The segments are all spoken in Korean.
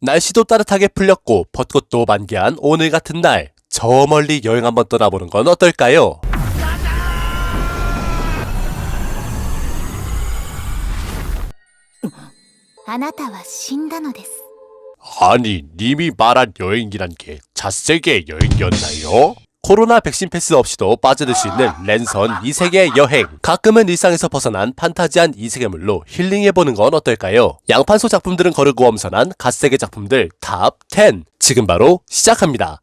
날씨도 따뜻하게 풀렸고 벚꽃도 만개한 오늘 같은 날, 저 멀리 여행 한번 떠나보는 건 어떨까요? 아니, 님이 말한 여행이란 게 자세계 여행이었나요? 코로나 백신 패스 없이도 빠져들 수 있는 랜선 이세계 여행 가끔은 일상에서 벗어난 판타지한 이세계물로 힐링해보는 건 어떨까요? 양판소 작품들은 거르고 엄선한 갓세계 작품들 탑 10 지금 바로 시작합니다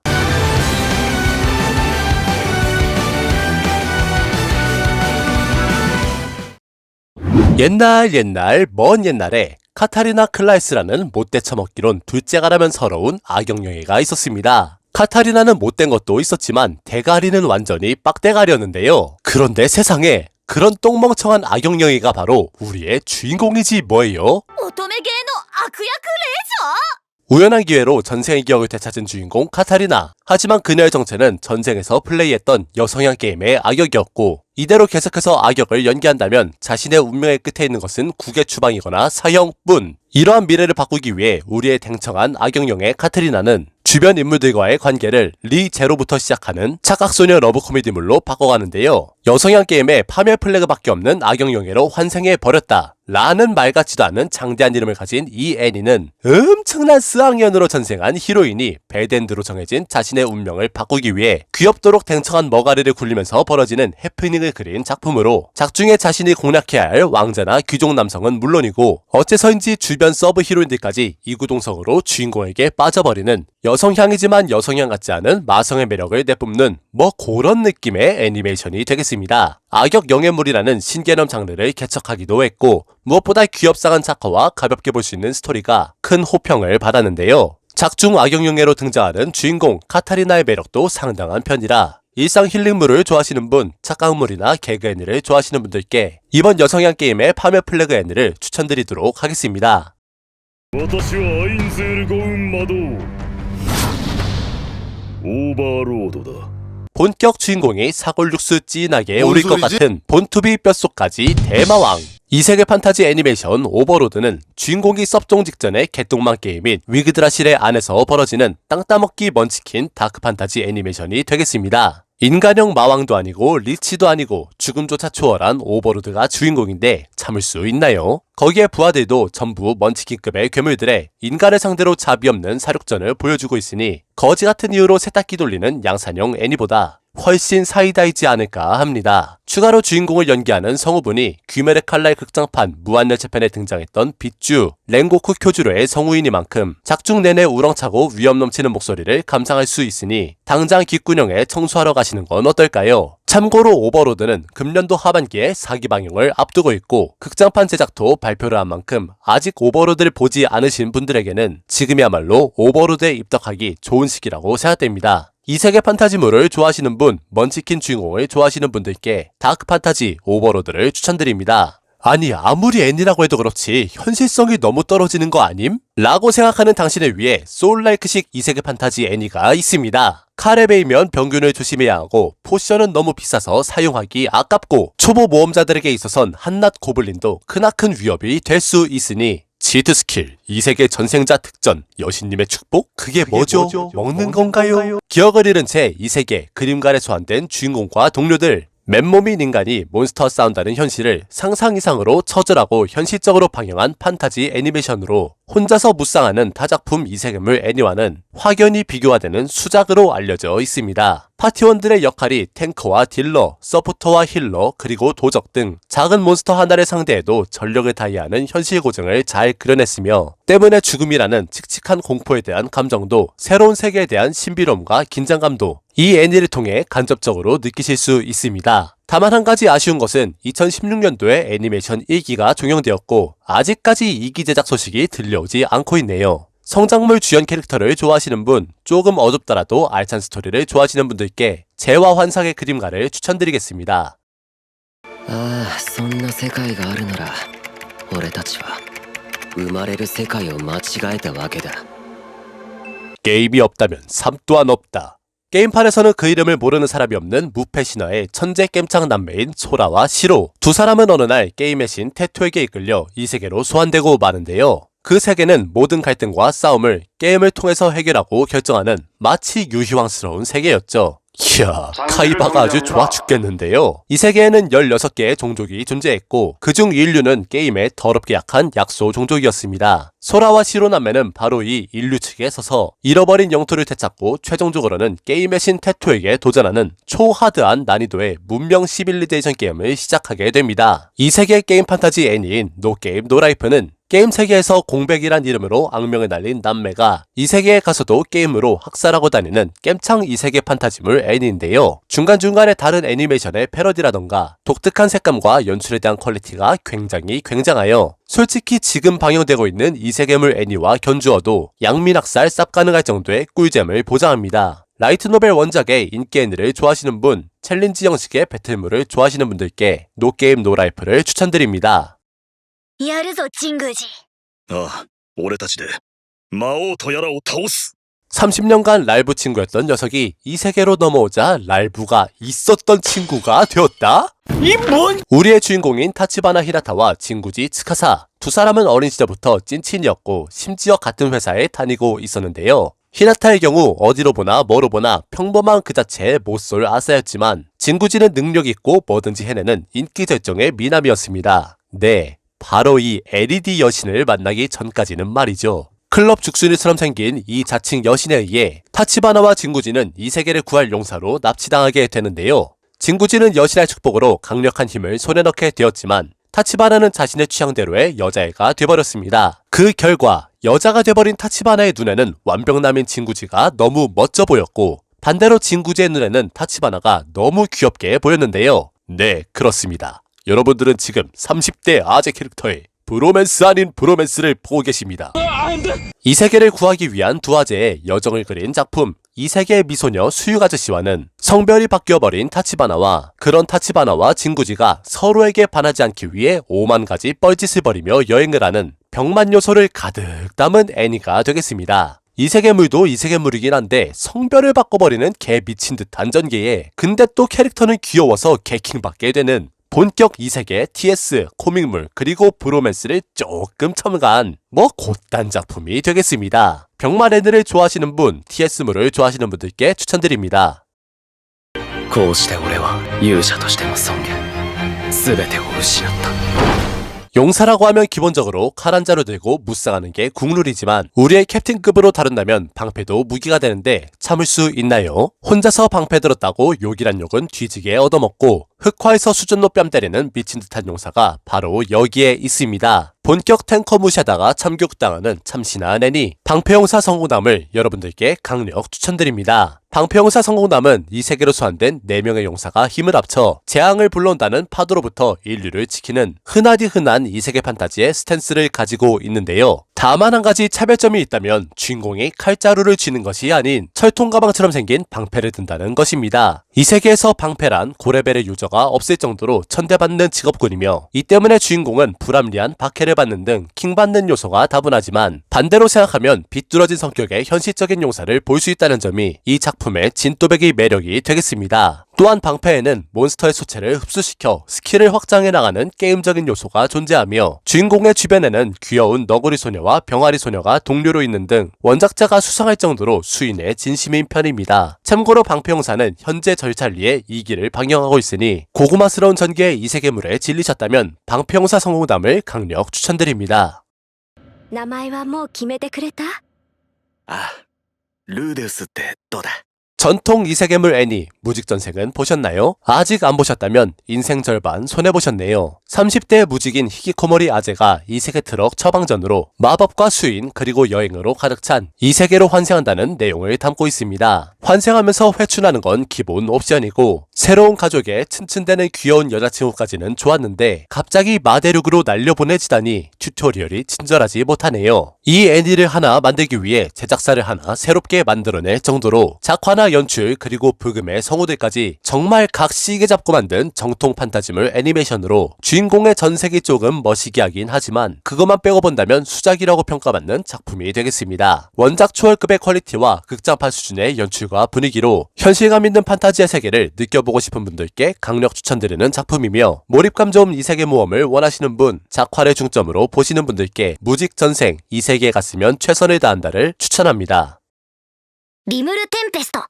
옛날 옛날 먼 옛날에 카타리나 클라이스라는 못돼 처먹기론 둘째가라면 서러운 악역영애가 있었습니다. 카타리나는 못된 것도 있었지만 대가리는 완전히 빡대가리였는데요. 그런데 세상에 그런 똥멍청한 악영영이가 바로 우리의 주인공이지 뭐예요? 오토메게노 아쿠야크 레저! 우연한 기회로 전생의 기억을 되찾은 주인공 카타리나. 하지만 그녀의 정체는 전생에서 플레이했던 여성향 게임의 악역이었고, 이대로 계속해서 악역을 연기한다면 자신의 운명의 끝에 있는 것은 국외 추방이거나 사형뿐. 이러한 미래를 바꾸기 위해 우리의 댕청한 악영영의 카타리나는 주변 인물들과의 관계를 리 제로부터 시작하는 착각소녀 러브 코미디물로 바꿔가는데요. 여성향 게임에 파멸 플래그밖에 없는 악역용애로 환생해 버렸다. 라는 말 같지도 않은 장대한 이름을 가진 이 애니는 엄청난 스악년으로 전생한 히로인이 배댄드로 정해진 자신의 운명을 바꾸기 위해 귀엽도록 댕청한 머가리를 굴리면서 벌어지는 해프닝을 그린 작품으로 작중에 자신이 공략해야 할 왕자나 귀족 남성은 물론이고 어째서인지 주변 서브 히로인들까지 이구동성으로 주인공에게 빠져버리는 여성향이지만 여성향 같지 않은 마성의 매력을 내뿜는 뭐 그런 느낌의 애니메이션이 되겠습니다. 있습니다. 악역 영예물이라는 신개념 장르를 개척하기도 했고 무엇보다 귀엽상한 작화와 가볍게 볼 수 있는 스토리가 큰 호평을 받았는데요. 작중 악역영예로 등장하는 주인공 카타리나의 매력도 상당한 편이라 일상 힐링물을 좋아하시는 분, 착각물이나 개그 애니를 좋아하시는 분들께 이번 여성향 게임의 파멸 플래그 애니를 추천드리도록 하겠습니다. 오바로드다 본격 주인공이 사골육수 진하게 오릴 것 같은 본투비 뼛속까지 대마왕. 이 세계 판타지 애니메이션 오버로드는 주인공이 섭종 직전의 개똥망 게임인 위그드라실의 안에서 벌어지는 땅 따먹기 먼치킨 다크 판타지 애니메이션이 되겠습니다. 인간형 마왕도 아니고 리치도 아니고 죽음조차 초월한 오버로드가 주인공인데 참을 수 있나요? 거기에 부하들도 전부 먼치킨급의 괴물들의 인간을 상대로 자비 없는 사륙전을 보여주고 있으니 거지 같은 이유로 세탁기 돌리는 양산형 애니보다 훨씬 사이다이지 않을까 합니다. 추가로 주인공을 연기하는 성우분이 귀메르 칼날 극장판 무한열차편에 등장했던 빗주, 랭고쿠 쿄주로의 성우이니만큼 작중 내내 우렁차고 위험 넘치는 목소리를 감상할 수 있으니 당장 귓구녕에 청소하러 가시는 건 어떨까요? 참고로 오버로드는 금년도 하반기에 사기 방영을 앞두고 있고 극장판 제작도 발표를 한 만큼 아직 오버로드를 보지 않으신 분들에게는 지금이야말로 오버로드에 입덕하기 좋은 시기라고 생각됩니다. 이 세계 판타지물을 좋아하시는 분, 먼치킨 주인공을 좋아하시는 분들께 다크 판타지 오버로드를 추천드립니다. 아니 아무리 애니라고 해도 그렇지 현실성이 너무 떨어지는 거 아님? 라고 생각하는 당신을 위해 소울라이크식 이세계 판타지 애니가 있습니다. 카레베이면 병균을 조심해야 하고 포션은 너무 비싸서 사용하기 아깝고 초보 모험자들에게 있어선 한낱 고블린도 크나큰 위협이 될 수 있으니 치트 스킬, 이세계 전생자 특전, 여신님의 축복? 그게, 뭐죠? 뭐죠? 먹는 건가요? 기억을 잃은 채 이세계 그림갈에 소환된 주인공과 동료들 맨몸인 인간이 몬스터와 싸운다는 현실을 상상 이상으로 처절하고 현실적으로 방영한 판타지 애니메이션으로 혼자서 묵상하는 타작품 이세계물 애니와는 확연히 비교가 되는 수작으로 알려져 있습니다. 파티원들의 역할이 탱커와 딜러, 서포터와 힐러, 그리고 도적 등 작은 몬스터 하나를 상대해도 전력을 다해야 하는 현실 고증을 잘 그려냈으며 때문에 죽음이라는 칙칙한 공포에 대한 감정도 새로운 세계에 대한 신비로움과 긴장감도 이 애니를 통해 간접적으로 느끼실 수 있습니다. 다만 한 가지 아쉬운 것은 2016년도에 애니메이션 1기가 종영되었고 아직까지 2기 제작 소식이 들려오지 않고 있네요. 성장물 주연 캐릭터를 좋아하시는 분, 조금 어둡더라도 알찬 스토리를 좋아하시는 분들께 재화 환상의 그림가를 추천드리겠습니다. ああそんな世界があるなら俺たちは生まれる世界を間違えたわけだ 게임이 없다면 삶 또한 없다. 게임판에서는 그 이름을 모르는 사람이 없는 무패 신화의 천재 겜창 남매인 소라와 시로 두 사람은 어느 날 게임의 신 테토에게 이끌려 이 세계로 소환되고 마는데요. 그 세계는 모든 갈등과 싸움을 게임을 통해서 해결하고 결정하는 마치 유희왕스러운 세계였죠. 이야, 카이바가 아주 좋아 죽겠는데요. 이 세계에는 16개의 종족이 존재했고, 그중 인류는 게임에 더럽게 약한 약소 종족이었습니다. 소라와 시로남매는 바로 이 인류 측에 서서 잃어버린 영토를 되찾고 최종적으로는 게임의 신 테토에게 도전하는 초하드한 난이도의 문명 시빌리제이션 게임을 시작하게 됩니다. 이 세계 게임 판타지 애니인 노게임 노라이프는 게임 세계에서 공백이란 이름으로 악명을 날린 남매가 이 세계에 가서도 게임으로 학살하고 다니는 겜창 이 세계 판타지물 애니인데요. 중간중간에 다른 애니메이션의 패러디라던가 독특한 색감과 연출에 대한 퀄리티가 굉장히 굉장하여 솔직히 지금 방영되고 있는 이 세계물 애니와 견주어도 양민학살 쌉 가능할 정도의 꿀잼을 보장합니다. 라이트 노벨 원작의 인기 애니를 좋아하시는 분, 챌린지 형식의 배틀물을 좋아하시는 분들께 노게임 노라이프를 추천드립니다.やるぞ神宮寺ああ俺たちで魔王とやらを倒す 30년간 랄부 친구였던 녀석이 이 세계로 넘어오자 랄부가 있었던 친구가 되었다? 이 뭔? 우리의 주인공인 타치바나 히라타와 친구지 츠카사 두 사람은 어린 시절부터 찐친이었고 심지어 같은 회사에 다니고 있었는데요. 히나타의 경우 어디로 보나 뭐로 보나 평범한 그 자체의 못쏠 아사였지만 진구지는 능력 있고 뭐든지 해내는 인기 절정의 미남이었습니다. 네, 바로 이 LED 여신을 만나기 전까지는 말이죠. 클럽 죽순이처럼 생긴 이 자칭 여신에 의해 타치바나와 진구지는 이 세계를 구할 용사로 납치당하게 되는데요. 진구지는 여신의 축복으로 강력한 힘을 손에 넣게 되었지만 타치바나는 자신의 취향대로의 여자애가 돼버렸습니다. 그 결과 여자가 돼버린 타치바나의 눈에는 완벽남인 진구지가 너무 멋져 보였고 반대로 진구지의 눈에는 타치바나가 너무 귀엽게 보였는데요. 네, 그렇습니다. 여러분들은 지금 30대 아재 캐릭터의 브로맨스 아닌 브로맨스를 보고 계십니다. 이 세계를 구하기 위한 두 아재의 여정을 그린 작품 이 세계의 미소녀 수육 아저씨와는 성별이 바뀌어버린 타치바나와 그런 타치바나와 진구지가 서로에게 반하지 않기 위해 오만 가지 뻘짓을 벌이며 여행을 하는 병만 요소를 가득 담은 애니가 되겠습니다. 이 세계물도 이 세계물이긴 한데 성별을 바꿔버리는 개 미친 듯한 전개에 근데 또 캐릭터는 귀여워서 개킹받게 되는 본격 이세계 TS 코믹물 그리고 브로맨스를 조금 첨가한 뭐 곧단 작품이 되겠습니다. 병만 애들을 좋아하시는 분, TS물을 좋아하시는 분들께 추천드립니다. こうして俺は勇者としての尊厳全てを失った 용사라고 하면 기본적으로 칼 한 자루 들고 무쌍하는 게 국룰이지만 우리의 캡틴급으로 다룬다면 방패도 무기가 되는데 참을 수 있나요? 혼자서 방패 들었다고 욕이란 욕은 뒤지게 얻어먹고 흑화에서 수준로 뺨 때리는 미친 듯한 용사가 바로 여기에 있습니다. 본격 탱커 무시하다가 참교육당하는 참신한 애니 방패용사 성공담을 여러분들께 강력 추천드립니다. 방패용사 성공담은 이 세계로 소환된 4명의 용사가 힘을 합쳐 재앙을 불러온다는 파도로부터 인류를 지키는 흔하디 흔한 이 세계 판타지의 스탠스를 가지고 있는데요. 다만 한 가지 차별점이 있다면 주인공이 칼자루를 쥐는 것이 아닌 철통 가방처럼 생긴 방패를 든다는 것입니다. 이 세계에서 방패란 고레벨의 유저가 없을 정도로 천대받는 직업군이며 이 때문에 주인공은 불합리한 박해를 받는 등 킹받는 요소가 다분하지만 반대로 생각하면 비뚤어진 성격의 현실적인 용사를 볼 수 있다는 점이 이 작품의 진또배기 매력이 되겠습니다. 또한 방패에는 몬스터의 수체를 흡수시켜 스킬을 확장해 나가는 게임적인 요소가 존재하며 주인공의 주변에는 귀여운 너구리 소녀와 병아리 소녀가 동료로 있는 등 원작자가 수상할 정도로 수인의 진심인 편입니다. 참고로 방패용사는 현재 절찰리에 2기를 방영하고 있으니 고구마스러운 전개의 이 세계물에 질리셨다면 방패용사 성공담을 강력 추천드립니다. 名前はもう決めてくれたああルーデウスってどうだ 전통 이세계물 애니 무직전생은 보셨나요? 아직 안 보셨다면 인생 절반 손해보셨네요. 30대 무직인 히키코모리 아재가 이세계 트럭 처방전으로 마법과 수인 그리고 여행으로 가득 찬 이세계로 환생한다는 내용을 담고 있습니다. 환생하면서 회춘하는 건 기본 옵션이고 새로운 가족에 튼튼대는 귀여운 여자친구까지는 좋았는데 갑자기 마대륙으로 날려보내지다니 튜토리얼이 친절하지 못하네요. 이 애니를 하나 만들기 위해 제작사를 하나 새롭게 만들어낼 정도로 작화나 연출 그리고 부금의 성우들까지 정말 각시게 잡고 만든 정통 판타지물 애니메이션으로 주인공의 전색이 조금 멋이게 하긴 하지만 그것만 빼고 본다면 수작이라고 평가받는 작품이 되겠습니다. 원작 초월급의 퀄리티와 극장판 수준의 연출과 분위기로 현실감 있는 판타지의 세계를 느껴보고 싶은 분들께 강력 추천드리는 작품이며 몰입감 좋은 이 세계 모험을 원하시는 분, 작화를 중점으로 보시는 분들께 무직 전생 이 세계에 갔으면 최선을 다한다를 추천합니다. リムルテンペスト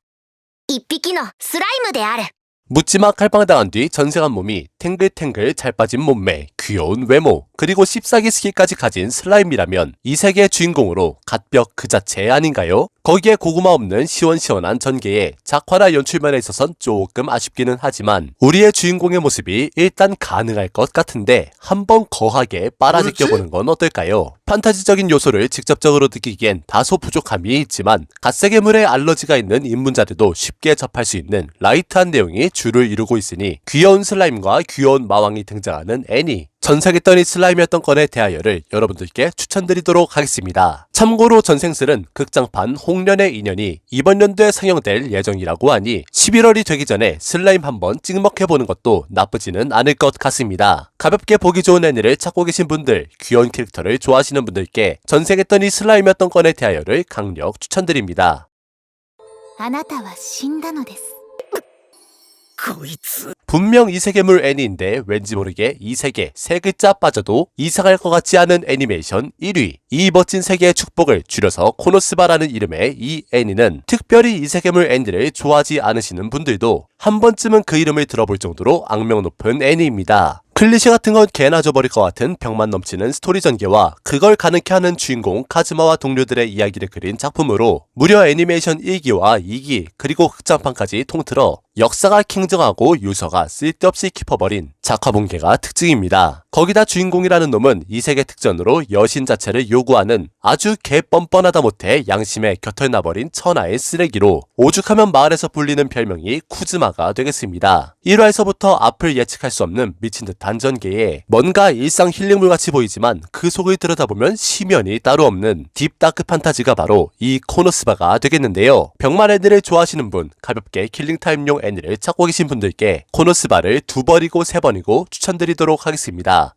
一匹のスライムである 묻지마 칼빵당한 뒤 전생한 몸이 탱글탱글 잘 빠진 몸매, 귀여운 외모, 그리고 씹사기 스킬까지 가진 슬라임이라면 이 세계의 주인공으로 갓벽 그 자체 아닌가요? 거기에 고구마 없는 시원시원한 전개에 작화나 연출면에 있어선 조금 아쉽기는 하지만 우리의 주인공의 모습이 일단 가능할 것 같은데 한번 거하게 빨아제껴보는 건 어떨까요? 판타지적인 요소를 직접적으로 느끼기엔 다소 부족함이 있지만 갓세괴물에 알러지가 있는 입문자들도 쉽게 접할 수 있는 라이트한 내용이 주를 이루고 있으니 귀여운 슬라임과 귀여운 마왕이 등장하는 애니 전사했던 이 슬라임이었던 건에 대하여를 여러분들께 추천드리도록 하겠습니다. 참고로 전생슬은 극장판 홍련의 인연이 이번 연도에 상영될 예정이라고 하니 11월이 되기 전에 슬라임 한번 찍먹해보는 것도 나쁘지는 않을 것 같습니다. 가볍게 보기 좋은 애니를 찾고 계신 분들, 귀여운 캐릭터를 좋아하시는 분들께 전생했던 이 슬라임이었던 건에 대하여를 강력 추천드립니다. あなたは死んだのですこいつ 분명 이세계물 애니인데 왠지 모르게 이 세계 세 글자 빠져도 이상할 것 같지 않은 애니메이션 1위. 이 멋진 세계의 축복을 줄여서 코노스바라는 이름의 이 애니는 특별히 이세계물 애니를 좋아하지 않으시는 분들도 한 번쯤은 그 이름을 들어볼 정도로 악명 높은 애니입니다. 클리셰 같은 건 개나 줘버릴 것 같은 병만 넘치는 스토리 전개와 그걸 가능케 하는 주인공 카즈마와 동료들의 이야기를 그린 작품으로 무려 애니메이션 1기와 2기 그리고 극장판까지 통틀어 역사가 킹정하고 유서가 쓸데없이 깊어버린 작화본계가 특징입니다. 거기다 주인공이라는 놈은 이 세계 특전으로 여신 자체를 요구하는 아주 개 뻔뻔하다 못해 양심에 곁을 나버린 천하의 쓰레기로 오죽하면 마을에서 불리는 별명이 쿠즈마가 되겠습니다. 1화에서부터 앞을 예측할 수 없는 미친 듯한 전개에 뭔가 일상 힐링물 같이 보이지만 그 속을 들여다보면 심연이 따로 없는 딥다크 판타지가 바로 이 코노스바가 되겠는데요. 애니를 좋아하시는 분, 가볍게 킬링타임용 N을 찾고 계신 분들께 코노스바를 두 번이고 세 번이고 추천드리도록 하겠습니다.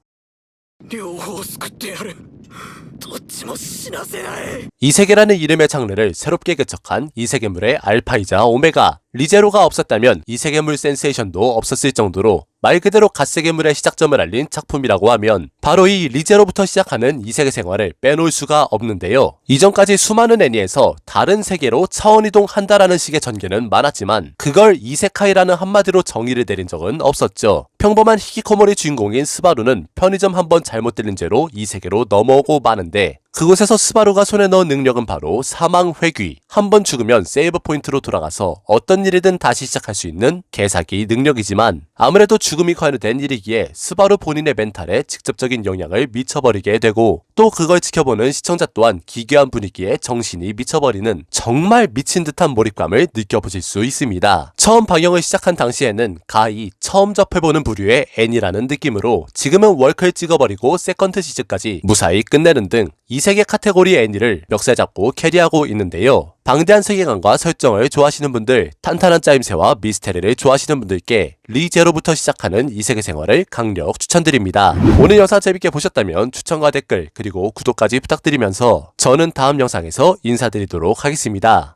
이세계라는 이름의 장르를 새롭게 개척한 이세계물의 알파이자 오메가 리제로가 없었다면 이세계물 센세이션도 없었을 정도로 말 그대로 갓세계물의 시작점을 알린 작품이라고 하면 바로 이 리제로부터 시작하는 이 세계 생활을 빼놓을 수가 없는데요. 이전까지 수많은 애니에서 다른 세계로 차원이동 한다라는 식의 전개는 많았지만 그걸 이세카이라는 한마디로 정의를 내린 적은 없었죠. 평범한 히키코모리 주인공인 스바루는 편의점 한 번 잘못 들린 죄로 이 세계로 넘어오고 마는데 그곳에서 스바루가 손에 넣은 능력은 바로 사망 회귀. 한 번 죽으면 세이브 포인트로 돌아가서 어떤 일이든 다시 시작할 수 있는 개사기 능력이지만 아무래도 죽음이 관여된 일이기에 스바루 본인의 멘탈에 직접적인 영향을 미쳐버리게 되고 또 그걸 지켜보는 시청자 또한 기괴한 분위기에 정신이 미쳐버리는 정말 미친 듯한 몰입감을 느껴보실 수 있습니다. 처음 방영을 시작한 당시에는 가히 처음 접해보는 부류의 애니라는 느낌으로 지금은 월클 찍어버리고 세컨드 시즌까지 무사히 끝내는 등이 세계 카테고리 애니를 멱살 잡고 캐리하고 있는데요. 방대한 세계관과 설정을 좋아하시는 분들, 탄탄한 짜임새와 미스테리를 좋아하시는 분들께 리제로부터 시작하는 이 세계 생활을 강력 추천드립니다. 오늘 영상 재밌게 보셨다면 추천과 댓글 그리고 구독까지 부탁드리면서 저는 다음 영상에서 인사드리도록 하겠습니다.